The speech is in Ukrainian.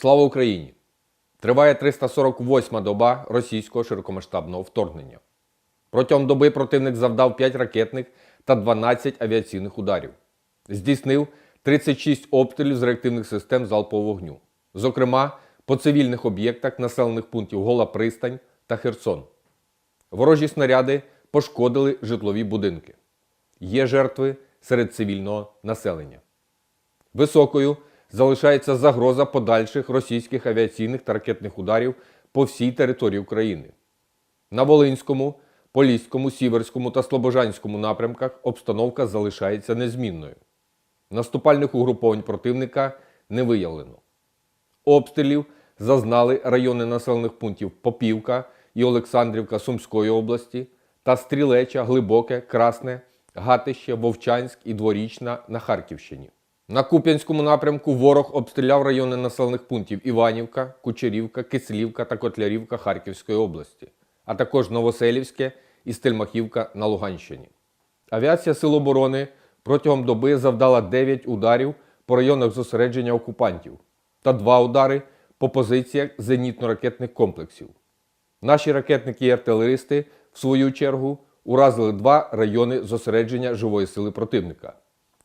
Слава Україні! Триває 348-ма доба російського широкомасштабного вторгнення. Протягом доби противник завдав 5 ракетних та 12 авіаційних ударів. Здійснив 36 обстрілів з реактивних систем залпового вогню. Зокрема, по цивільних об'єктах населених пунктів Гола Пристань та Херсон. Ворожі снаряди пошкодили житлові будинки. Є жертви серед цивільного населення. Високою залишається загроза подальших російських авіаційних та ракетних ударів по всій території України. На Волинському, Поліському, Сіверському та Слобожанському напрямках обстановка залишається незмінною. Наступальних угруповань противника не виявлено. Обстрілів зазнали райони населених пунктів Попівка і Олександрівка Сумської області та Стрілеча, Глибоке, Красне, Гатище, Вовчанськ і Дворічна на Харківщині. На Куп'янському напрямку ворог обстріляв райони населених пунктів Іванівка, Кучерівка, Кислівка та Котлярівка Харківської області, а також Новоселівське і Стельмахівка на Луганщині. Авіація Сил оборони протягом доби завдала 9 ударів по районах зосередження окупантів та 2 удари по позиціях зенітно-ракетних комплексів. Наші ракетники і артилеристи, в свою чергу, уразили два райони зосередження живої сили противника.